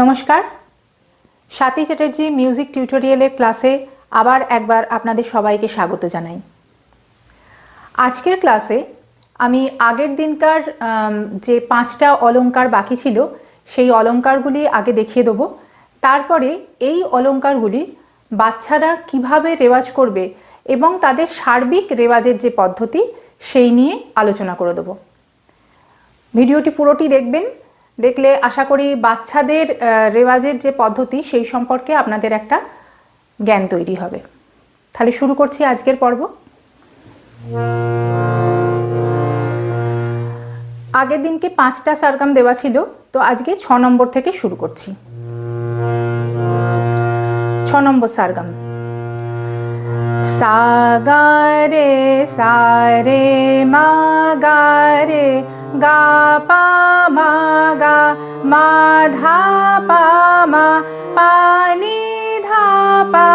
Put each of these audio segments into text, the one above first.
নমস্কার। স্বাতী চ্যাটার্জি মিউজিক টিউটোরিয়ালের ক্লাসে আবার একবার আপনাদের সবাইকে স্বাগত জানাই। আজকের ক্লাসে আমি আগের দিনকার যে পাঁচটা অলংকার বাকি ছিল, সেই অলংকারগুলি আগে দেখিয়ে দেবো। তারপরে এই অলঙ্কারগুলি বাচ্চারা কীভাবে রেওয়াজ করবে এবং তাদের সার্বিক রেওয়াজের যে পদ্ধতি, সেই নিয়ে আলোচনা করে দেবো। ভিডিওটি পুরোটি দেখবেন দেখলে আশা করি বাচ্চাদের রেওয়াজের যে পদ্ধতি, সেই সম্পর্কে আপনাদের একটা জ্ঞান তৈরি হবে। তাহলে শুরু করছি আজকের পর্ব। আগের দিনকে পাঁচটা সারগাম দেওয়া ছিল, তো আজকে ছ নম্বর থেকে শুরু করছি। ছ নম্বর সারগাম। সাগারে, সারে রে गा पा मा गा मा धा पामा पानि धा पा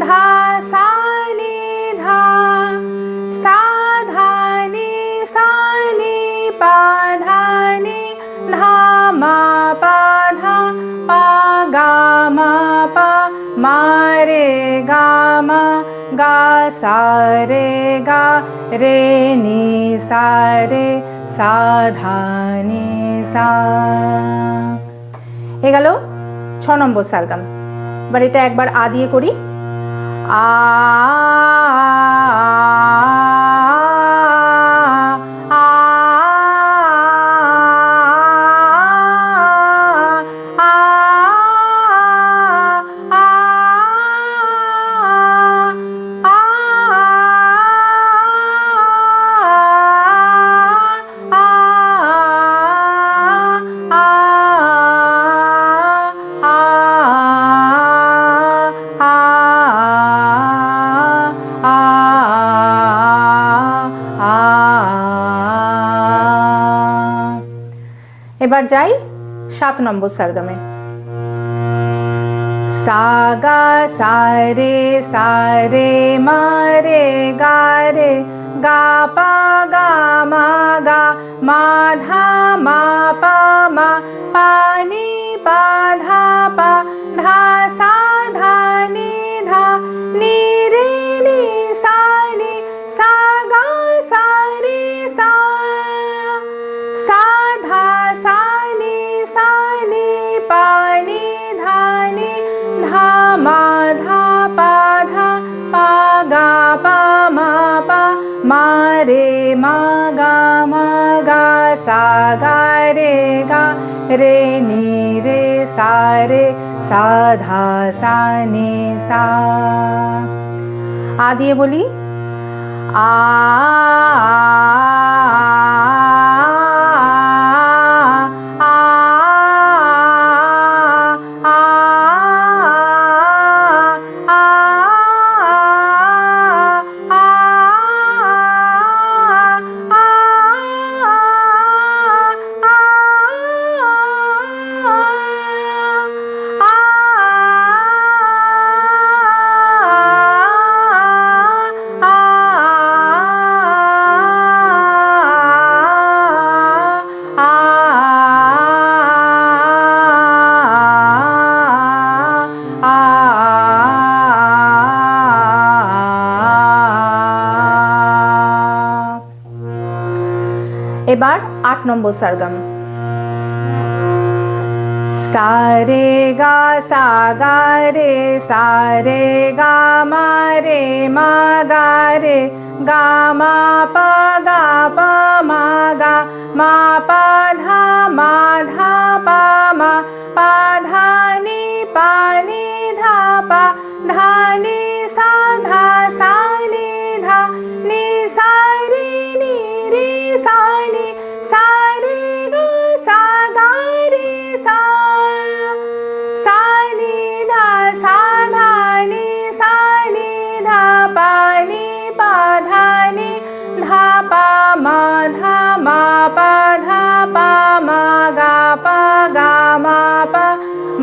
धा सा धा सा पा धाी धा मा पा धा पा गे गा सा रे गा सा रे रे सा रे গা সা। এ গেল ছ নম্বর সারগাম। এবার এটা একবার আ দিয়ে করি। আ যাই, সাত নম্বর সারগামে। সা গা সা রে সা রে মা রে গা রে গা পা, গা মা গা মা, ধা মা, পা মা পা নি পা সা গা রে গা রে নি রে সা রে সা ধা সা নি সা আ দিয়ে বলি আ নম্বর সারগাম সা রে গা সা গা রে সা রে গা মা রে মা গা রে গা মা পা গা পা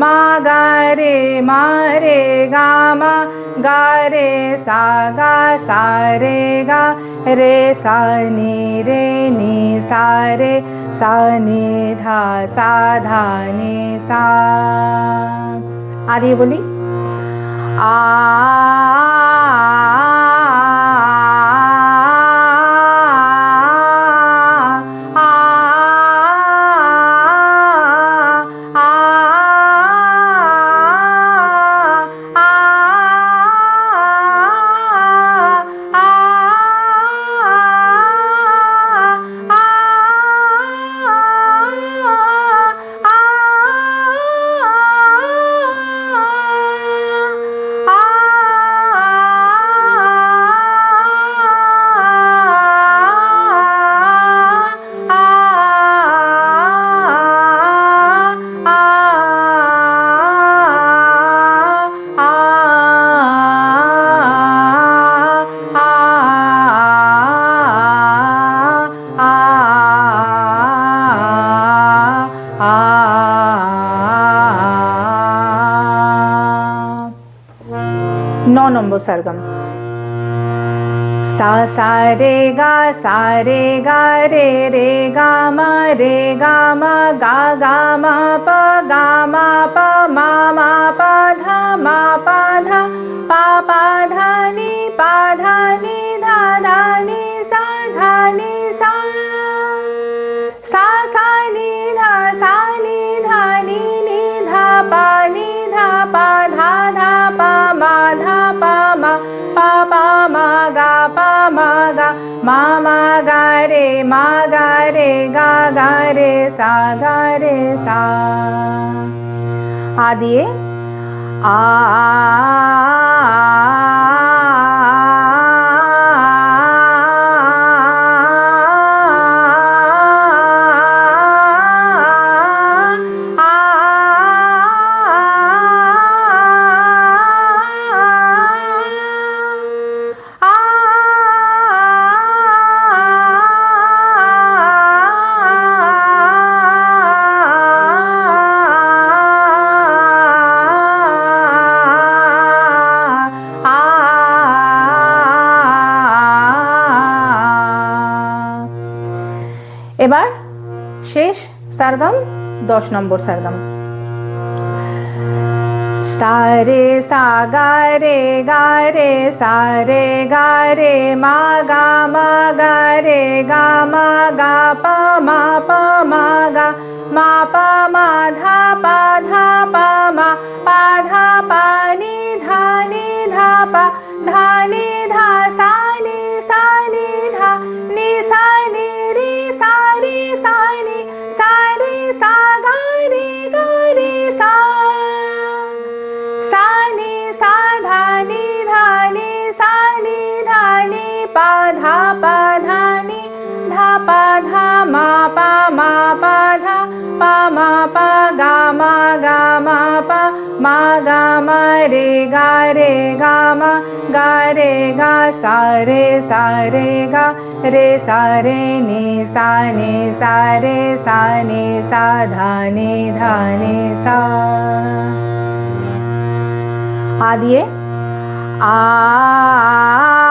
পা মা গা রে, মা রে, গা, মা গা রে, সা গা, সা রে, গা রে, সা নি রে, নি, সা রে, সা নি, ধা, সা, ধা, নি, সা। আ দিয়ে ন নম্বর সরগম সা সা রে গা সা রে গা রে রে গা মা রে গা মা গা গা মা প গা মা প মা মা মা গা রে গা গা রে সা গা রে সা আ দিয়ে আ শেষ সারগাম, দশ নম্বর সারগাম। সারে সা, গা রে গা রে, সা রে, গা রে, মা, গা মা, গা রে, গা, মা, গা, পা, মা পা, মা, গা, মা, পা, মা, ধা, পা ধা, পা, মা, পা, ধা, পা, নি, ধা নি, ধা, পা, ধা পা মা পা ধা পা মা পা গা মা গা মা পা মা গা মা রে গা রে গা মা গা রে গা সা রে সা রে গা রে সা রে নি সা নি সা রে সা নি সা ধা নি ধা নি সা আ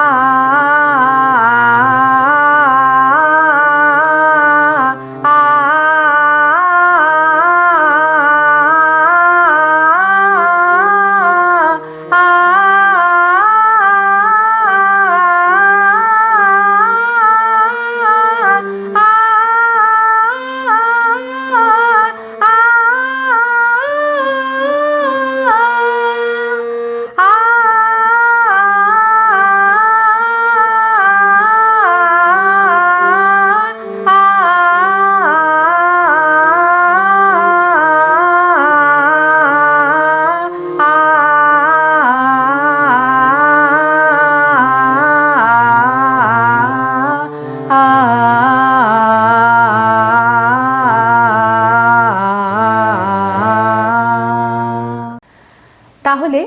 তাহলে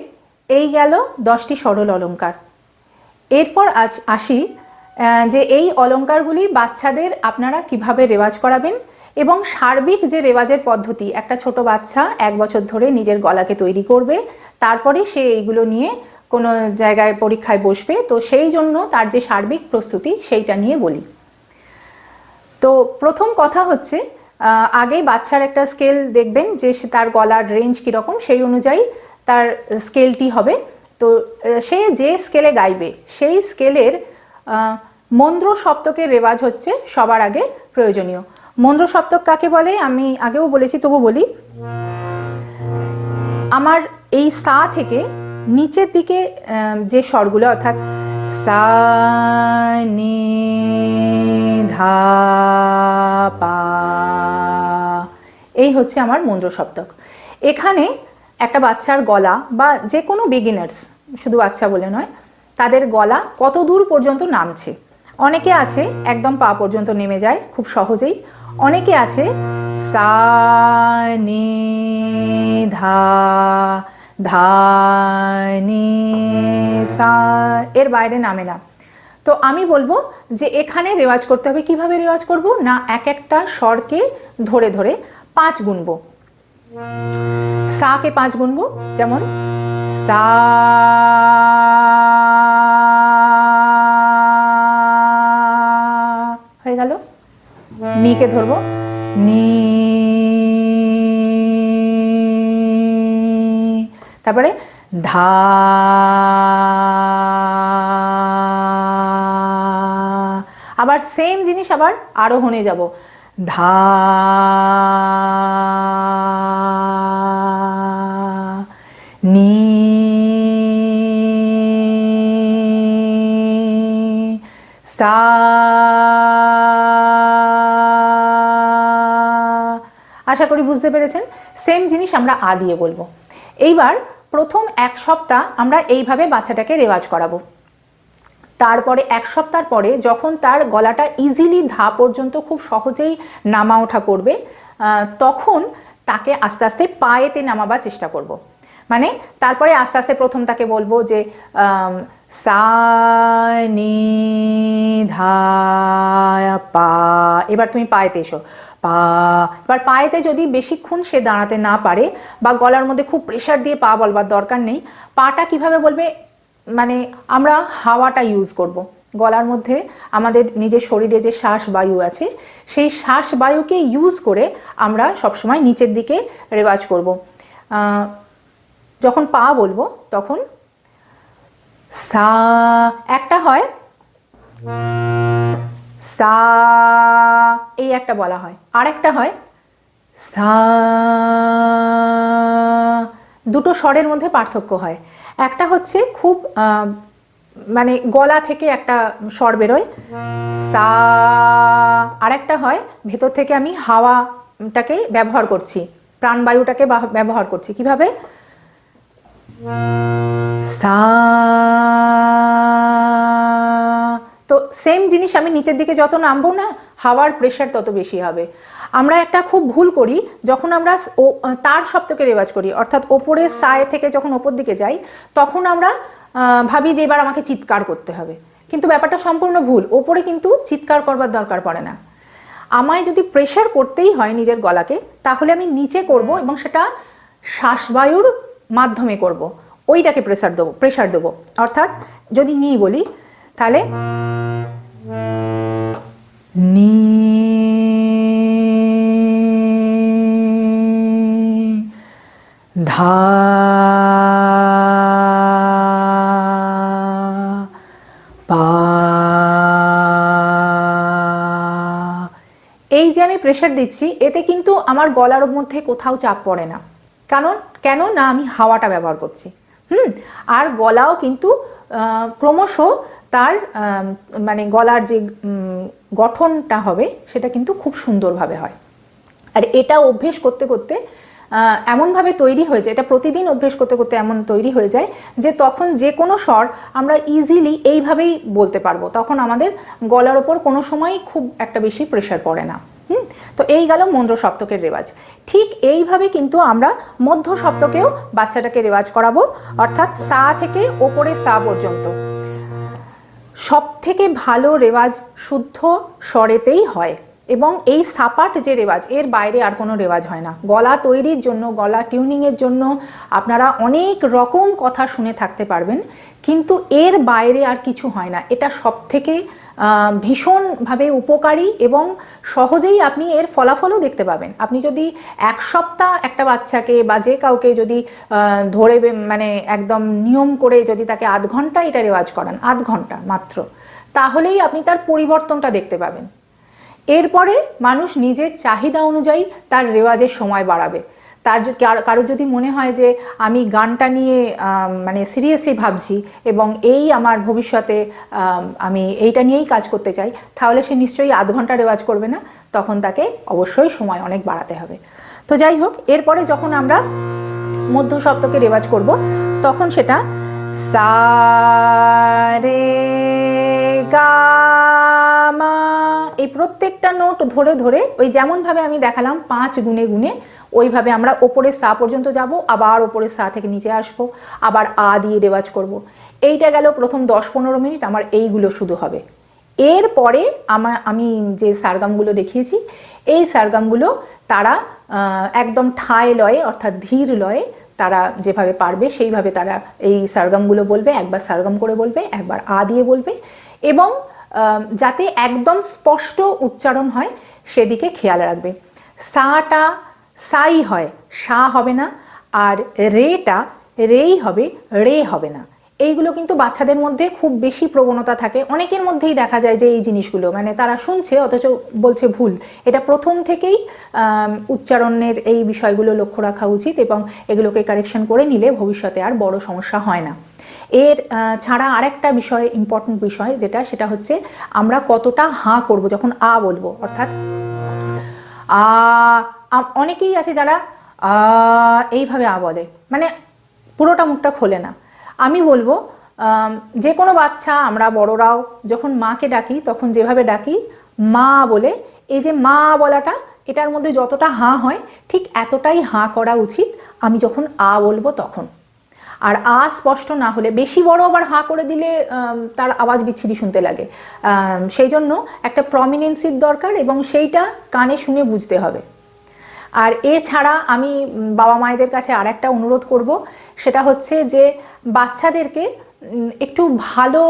এই গেল দশটি সরল অলঙ্কার। এরপর আজ আসি যে এই অলঙ্কারগুলি বাচ্চাদের আপনারা কীভাবে রেওয়াজ করাবেন এবং সার্বিক যে রেওয়াজের পদ্ধতি, একটা ছোট বাচ্চা এক বছর ধরে নিজের গলাকে তৈরি করবে, তারপরে সে এইগুলো নিয়ে কোনো জায়গায় পরীক্ষায় বসবে, তো সেই জন্য তার যে সার্বিক প্রস্তুতি সেইটা নিয়ে বলি। তো প্রথম কথা হচ্ছে আগেই বাচ্চার একটা স্কেল দেখবেন যে তার গলার রেঞ্জ কীরকম, সেই অনুযায়ী তার স্কেলটি হবে। তো সে যে স্কেলে গাইবে, সেই স্কেলের মন্দ্র সপ্তকের রেওয়াজ হচ্ছে সবার আগে প্রয়োজনীয়। মন্দ্র সপ্তক কাকে বলে? আমি আগেও বলেছি, তবু বলি। আমার এই সা থেকে নিচের দিকে যে স্বরগুলো, অর্থাৎ সা নি ধা পা এই হচ্ছে আমার মন্দ্র সপ্তক এখানে একটা বাচ্চার গলা বা যে কোনো বিগিনার্স শুধু বাচ্চা বলে নয়, তাদের গলা কত দূর পর্যন্ত নামছে? অনেকে আছে, একদম পা পর্যন্ত নেমে যায়, খুব সহজেই। অনেকে আছে সা নি ধা ধা নি সা, এর বাইরে নামে না। তো আমি বলব যে এখানে রেওয়াজ করতে হবে, কীভাবে রেওয়াজ করব? না এক একটা স্বরকে ধরে ধরে পাঁচ গুনবো। সাকে পাঁচ গুনবো, যেমন সা, হয়ে গেল। নিকে ধরবো, নি তারপরে ধা আবার সেম জিনিস আবার আরোহণে যাব। ধা নি সা আশা করি বুঝতে পেরেছেন। সেম জিনিস আমরা আ দিয়ে বলব। এইবার প্রথম এক সপ্তাহ আমরা এইভাবে বাচ্চাটাকে রেওয়াজ করাবো। তারপরে এক সপ্তাহ পরে যখন তার গলাটা ইজিলি ধা পর্যন্ত খুব সহজেই নামা ওঠা করবে তখন তাকে আস্তে আস্তে পায়েতে নামাবার চেষ্টা করব। মানে তারপরে আস্তে আস্তে প্রথম তাকে বলব যে সা নি ধা পা। এবার তুমি পায়েতে এসো। পা, এবার পায়েতে যদি বেশিক্ষণ সে দাঁড়াতে না পারে বা গলার মধ্যে খুব প্রেশার দিয়ে পা বলবার দরকার নেই, পাটা কীভাবে বলবে মানে আমরা হাওয়াটা ইউজ করব। গলার মধ্যে আমাদের নিজের শরীরে যে শ্বাস বায়ু আছে, সেই শ্বাস বায়ুকে ইউজ করে আমরা সবসময় নিচের দিকে রেওয়াজ করব। যখন পা বলব তখন সা, একটা হয় সা, এই একটা বলা হয়। আর একটা হয়, সা, দুটো স্বরের মধ্যে পার্থক্য হয়। একটা হচ্ছে খুব মানে গলা থেকে একটা স্বর বেরোয়, সা আর একটা হয় ভেতর থেকে আমি হাওয়াটাকে ব্যবহার করছি, প্রাণবায়ুটাকে ব্যবহার করছি। কীভাবে? সা তো সেম জিনিস আমি নিচের দিকে যত নামবো না, হাওয়ার প্রেশার তত বেশি হবে। আমরা একটা খুব ভুল করি, যখন আমরা তার শব্দকে রেওয়াজ করি, অর্থাৎ ওপরের সায় থেকে যখন ওপর দিকে যাই, তখন আমরা ভাবি যে এবার আমাকে চিৎকার করতে হবে। কিন্তু ব্যাপারটা সম্পূর্ণ ভুল, ওপরে কিন্তু চিৎকার করবার দরকার পড়ে না। আমায় যদি প্রেশার করতেই হয় নিজের গলাকে, তাহলে আমি নিচে করব এবং সেটা শ্বাসবায়ুর মাধ্যমে করব। ওইটাকে প্রেশার দেবো প্রেশার দেবো। অর্থাৎ যদি নি বলি তাহলে? নি, ধা, পা। এই যে আমি প্রেশার দিচ্ছি, এতে কিন্তু আমার গলার মধ্যে কোথাও চাপ পড়ে না। কারণ, কেন না আমি হাওয়াটা ব্যবহার করছি। হুম? আর গলাও কিন্তু ক্রমশ তার মানে গলার যে গঠনটা হবে, সেটা কিন্তু খুব সুন্দরভাবে হয়। আর এটা অভ্যেস করতে করতে এমনভাবে তৈরি হয়ে যায়, এটা প্রতিদিন অভ্যেস করতে করতে এমন তৈরি হয়ে যায় যে তখন যে কোনো স্বর আমরা ইজিলি এইভাবেই বলতে পারব। তখন আমাদের গলার ওপর কোনো সময় খুব একটা বেশি প্রেশার পড়ে না। হুম? তো এই গেল মন্দ্র সপ্তকের রেওয়াজ। ঠিক এইভাবে কিন্তু আমরা মধ্য সপ্তকেও বাচ্চাটাকে রেওয়াজ করাবো, অর্থাৎ সা থেকে ওপরে সা পর্যন্ত। সব থেকে ভালো রেওয়াজ শুদ্ধ স্বরেতেই হয়। এবং এই সাপাট যে রেওয়াজ, এর বাইরে আর কোনো রেওয়াজ হয় না। গলা তৈরির জন্য, গলা টিউনিংয়ের জন্য আপনারা অনেক রকম কথা শুনে থাকতে পারবেন, কিন্তু এর বাইরে আর কিছু হয় না। এটা সব থেকে ভীষণভাবে উপকারী এবং সহজেই আপনি এর ফলাফলও দেখতে পাবেন। আপনি যদি এক সপ্তাহ একটা বাচ্চাকে বা যে কাউকে যদি ধরে মানে একদম নিয়ম করে যদি তাকে আধ ঘণ্টা এটা রেওয়াজ করান, আধ ঘণ্টা মাত্র, তাহলেই আপনি তার পরিবর্তনটা দেখতে পাবেন। এরপরে মানুষ নিজের চাহিদা অনুযায়ী তার রেওয়াজের সময় বাড়াবে। তার কার- যদি মনে হয় যে আমি গানটা নিয়ে মানে সিরিয়াসলি ভাবছি এবং এই আমার ভবিষ্যতে, আমি এইটা নিয়েই কাজ করতে চাই, তাহলে সে নিশ্চয়ই আধ ঘণ্টা রেওয়াজ করবে না। তখন তাকে অবশ্যই সময় অনেক বাড়াতে হবে। তো যাই হোক, এরপরে যখন আমরা মধ্য সপ্তকে রেওয়াজ করব, তখন সেটা সা রে গা এই প্রত্যেকটা নোট ধরে ধরে ওই যেমনভাবে আমি দেখালাম পাঁচ গুণে গুণে, ওইভাবে আমরা ওপরের সা পর্যন্ত যাব, আবার ওপরের সা থেকে নিচে আসব, আবার আ দিয়ে রেওয়াজ করব। এইটা গেল প্রথম দশ পনেরো মিনিট, আমার এইগুলো শুধু হবে। এরপরে আমার আমি যে সারগামগুলো দেখিয়েছি, এই সারগামগুলো তারা একদম ঠায় লয়ে, অর্থাৎ ধীর লয়ে তারা যেভাবে পারবে, সেইভাবে তারা এই সারগামগুলো বলবে, একবার সারগাম করে বলবে, একবার আ দিয়ে বলবে এবং যাতে একদম স্পষ্ট উচ্চারণ হয়, সেদিকে খেয়াল রাখবে। সাটা সাই হয়, সা হবে না, আর রেটা রেই হবে, রে হবে না। এইগুলো কিন্তু বাচ্চাদের মধ্যে খুব বেশি প্রবণতা থাকে। অনেকের মধ্যেই দেখা যায় যে এই জিনিসগুলো মানে তারা শুনছে, অথচ বলছে ভুল। এটা প্রথম থেকেই উচ্চারণের এই বিষয়গুলো লক্ষ্য রাখা উচিত এবং এগুলোকে কারেকশন করে নিলে ভবিষ্যতে আর বড় সমস্যা হয় না। এর ছাড়া আরেকটা বিষয় ইম্পর্টেন্ট বিষয় যেটা, সেটা হচ্ছে আমরা কতটা হাঁ করব যখন আ বলব। অর্থাৎ, আ অনেকেই আছে যারা এইভাবে আ বলে। মানে পুরোটা মুখটা খোলে না। আমি বলব যে কোনো বাচ্চা, আমরা বড়রাও যখন মাকে ডাকি, তখন যেভাবে ডাকি, মা বলে, এই যে মা বলাটা, এটার মধ্যে যতটা হাঁ হয়, ঠিক এতটাই হাঁ করা উচিত, আমি যখন আ বলব তখন। আর আ স্পষ্ট না হলে বেশি বড় আবার হাঁ করে দিলে তার আওয়াজ বিচ্ছিরি শুনতে লাগে। সেই জন্য একটা প্রমিনেন্সির দরকার এবং সেইটা কানে শুনে বুঝতে হবে। আর এছাড়া আমি বাবা মায়েদের কাছে আর একটা অনুরোধ করব, সেটা হচ্ছে যে বাচ্চাদেরকে একটু ভালো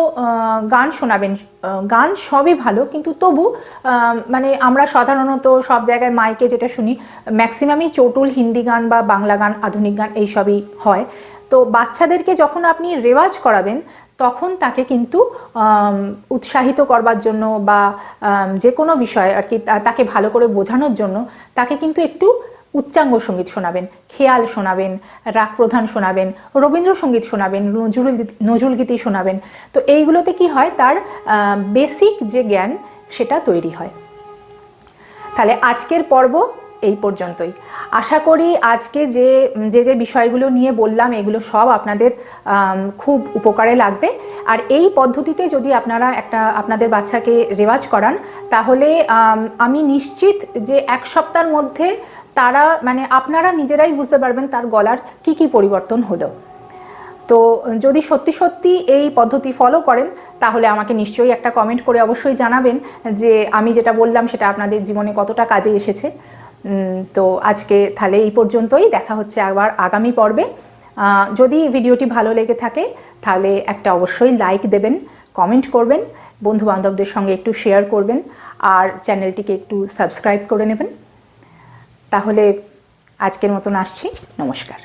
গান শোনাবেন। গান সবই ভালো, কিন্তু তবু মানে আমরা সাধারণত সব জায়গায় মাইকে যেটা শুনি, ম্যাক্সিমামই চটুল হিন্দি গান বা বাংলা গান, আধুনিক গান, এইসবই হয়। তো বাচ্চাদেরকে যখন আপনি রেওয়াজ করাবেন, তখন তাকে কিন্তু উৎসাহিত করবার জন্য বা যে কোনো বিষয় আর কি তাকে ভালো করে বোঝানোর জন্য তাকে কিন্তু একটু উচ্চাঙ্গ সংগীত শোনাবেন। খেয়াল শোনাবেন, রাগ প্রধান শোনাবেন, রবীন্দ্রসঙ্গীত শোনাবেন, নজরুল গীতি- নজরুল গীতি শোনাবেন। তো এইগুলোতে কি হয়? তার বেসিক যে জ্ঞান সেটা তৈরি হয়। তাহলে আজকের পর্ব এই পর্যন্তই। আশা করি আজকে যে যে যে বিষয়গুলো নিয়ে বললাম, এগুলো সব আপনাদের খুব উপকারে লাগবে। আর এই পদ্ধতিতে যদি আপনারা একটা, আপনাদের বাচ্চাকে রেওয়াজ করান, তাহলে, আমি নিশ্চিত যে এক সপ্তাহের মধ্যে তারা মানে আপনারা নিজেরাই বুঝতে পারবেন তার গলার কি কি পরিবর্তন হলো। তো যদি সত্যি সত্যি এই পদ্ধতি ফলো করেন, তাহলে আমাকে নিশ্চয়ই একটা কমেন্ট করে অবশ্যই জানাবেন যে, আমি যেটা বললাম সেটা আপনাদের জীবনে কতটা কাজে এসেছে। তো আজকে তাহলে এই পর্যন্তই। দেখা হচ্ছে আবার আগামী পর্বে। যদি ভিডিওটি ভালো লেগে থাকে, তাহলে একটা অবশ্যই লাইক দেবেন কমেন্ট করবেন বন্ধু বান্ধবদের সঙ্গে একটু শেয়ার করবেন, আর চ্যানেলটিকে একটু সাবস্ক্রাইব করে নেবেন। তাহলে আজকের মতন আসছি। নমস্কার।